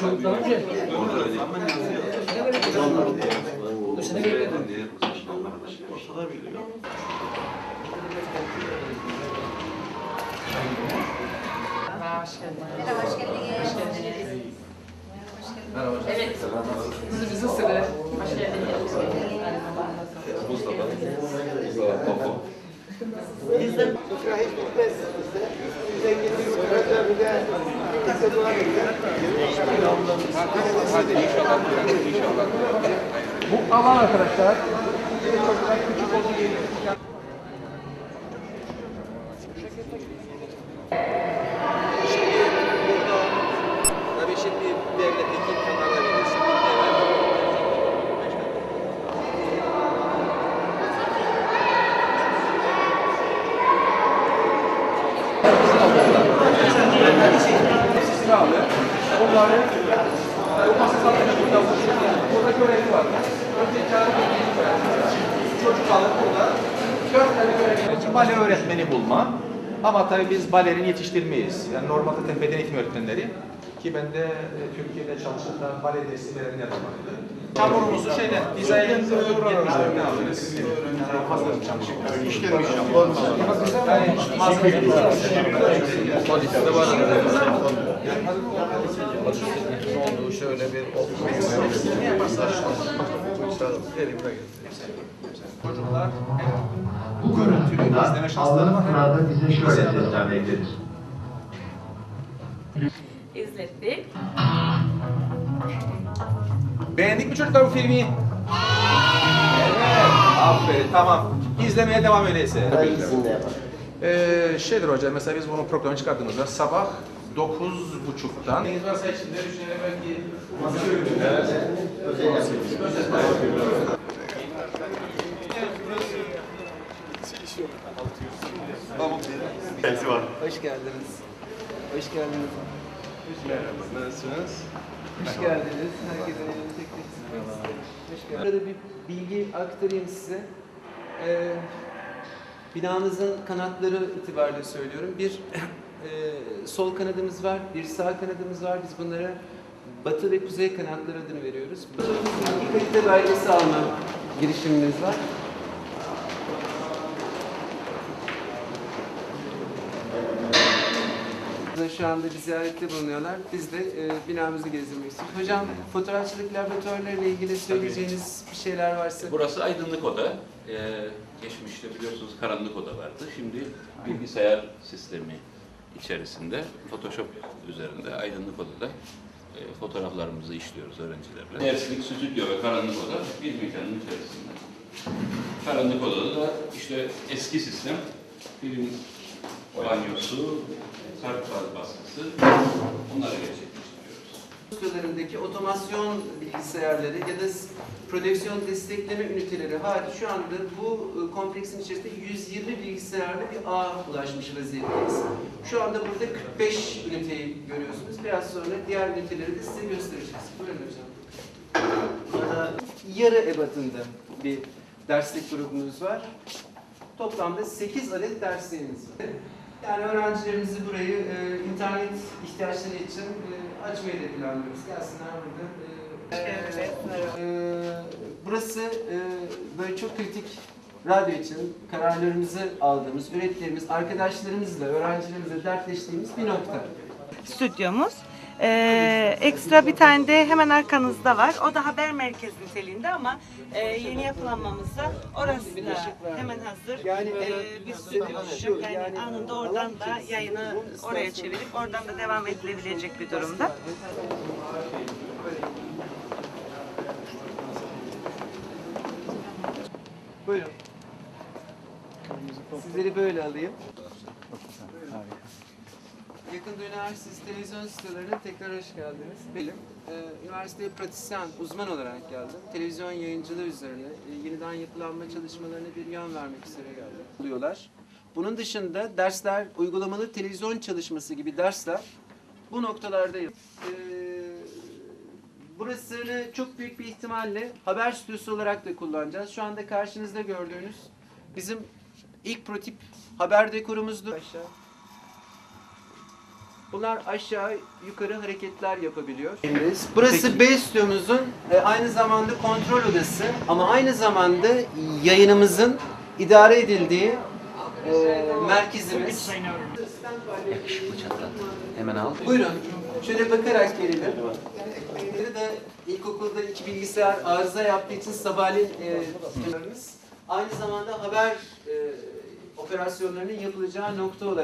Çocuktan önce. Bu sene bekledim. Merhaba, hoş geldiniz. Evet. Sizi bizi sıra. Hoş geldiniz. Hadi inşallah. İnşallah. Bu alan arkadaşlar. Şimdi burada tabii şimdi devletteki kanala verirsin. Silahlı. Onları o masa satışında burada görevi var. Önce. Çocuk burada. Dört tane görevi var. Bale öğretmeni bulma. Ama tabii biz balerin yetiştirmeyiz. Yani normalde tabii beden eğitimi öğretmenleri ki ben de e, Türkiye'de çalıştığımda bale dersi verenler de vardı. Hamurumuzu şeyden, hizaya getirmişlerden alırız. Yani fazla çalışıyoruz. İşlemiş Yani olduğu şöyle bir çocuklar Bu görüntüde izleme şansları var. bize şöyle seslenmektedir. İzlettik. Beğendik mi çocuklar bu filmi? Evet. Aferin tamam. İzlemeye devam öyleyse. Ee, şeydir hocam mesela biz bunu programı çıkardığımızda sabah 9.30'dan Deniz varsa içinde düşünelim belki Hoş geldiniz. Hoş geldiniz. Merhaba, nasılsınız? Hoş geldiniz. Herkesin elini tek tek. Hoş geldiniz. Burada bir bilgi aktarayım size. Ee, binamızın kanatları itibariyle söylüyorum. Bir e, sol kanadımız var, bir sağ kanadımız var. Biz bunlara batı ve kuzey kanatları adını veriyoruz. İki kalite belgesi alma girişimimiz var. Şu anda bir ziyarette bulunuyorlar. Biz de e, binamızı gezdirmek istiyoruz. Hocam fotoğrafçılık laboratuvarlarıyla ilgili söyleyeceğiniz bir şeyler varsa. Burası aydınlık oda. Ee, geçmişte biliyorsunuz karanlık oda vardı. Şimdi bilgisayar sistemi içerisinde Photoshop üzerinde aydınlık odada e, fotoğraflarımızı işliyoruz öğrencilerle. Derslik, stüdyo ve karanlık oda bir mekanın içerisinde. Karanlık odada da işte eski sistem film banyosu, kartlar baskısı onları gerçekleştiriyoruz. Stüdyolarındaki otomasyon bilgisayarları ya da prodüksiyon destekleme üniteleri hariç şu anda bu e, kompleksin içerisinde 120 bilgisayarlı bir ağa ulaşmış vaziyetteyiz. Şu anda burada 45 üniteyi görüyorsunuz. Biraz sonra diğer üniteleri de size göstereceğiz. Buyurun hocam. Burada yarı ebatında bir derslik grubumuz var. Toplamda 8 adet dersliğimiz var. Yani öğrencilerimizi burayı e, internet ihtiyaçları için e, açmayı da planlıyoruz. Gelsinler burada. E, e, burası e, böyle çok kritik radyo için kararlarımızı aldığımız, ürettiğimiz, arkadaşlarımızla, öğrencilerimizle dertleştiğimiz bir nokta. stüdyomuz. Ee, ekstra bir tane de hemen arkanızda var. O da haber merkezi niteliğinde ama e, yeni yapılanmamızda orası da hemen hazır. Yani, Ee, bir stüdyo olacak. Yani, anında oradan da yayını oraya çevirip oradan da devam edilebilecek bir durumda. Buyurun. Sizleri böyle alayım. Yakında Üniversitesi televizyon stüdyolarına tekrar hoş geldiniz. Benim e, üniversiteye pratisyen, uzman olarak geldim. Televizyon yayıncılığı üzerine e, yeniden yapılanma çalışmalarına bir yön vermek üzere geldim. Oluyorlar. Bunun dışında dersler, uygulamalı televizyon çalışması gibi dersler bu noktalarda yap- E, burasını çok büyük bir ihtimalle haber stüdyosu olarak da kullanacağız. Şu anda karşınızda gördüğünüz bizim ilk prototip haber dekorumuzdu. Aşağı. Bunlar aşağı yukarı hareketler yapabiliyor. Burası B stüdyomuzun e, aynı zamanda kontrol odası ama aynı zamanda yayınımızın idare edildiği e, merkezimiz. Hemen al. Buyurun. Şöyle bakarak gelelim. Biri de ilkokulda iki bilgisayar arıza yaptığı için sabahleyin e, aynı zamanda haber e, operasyonlarının yapılacağı nokta olarak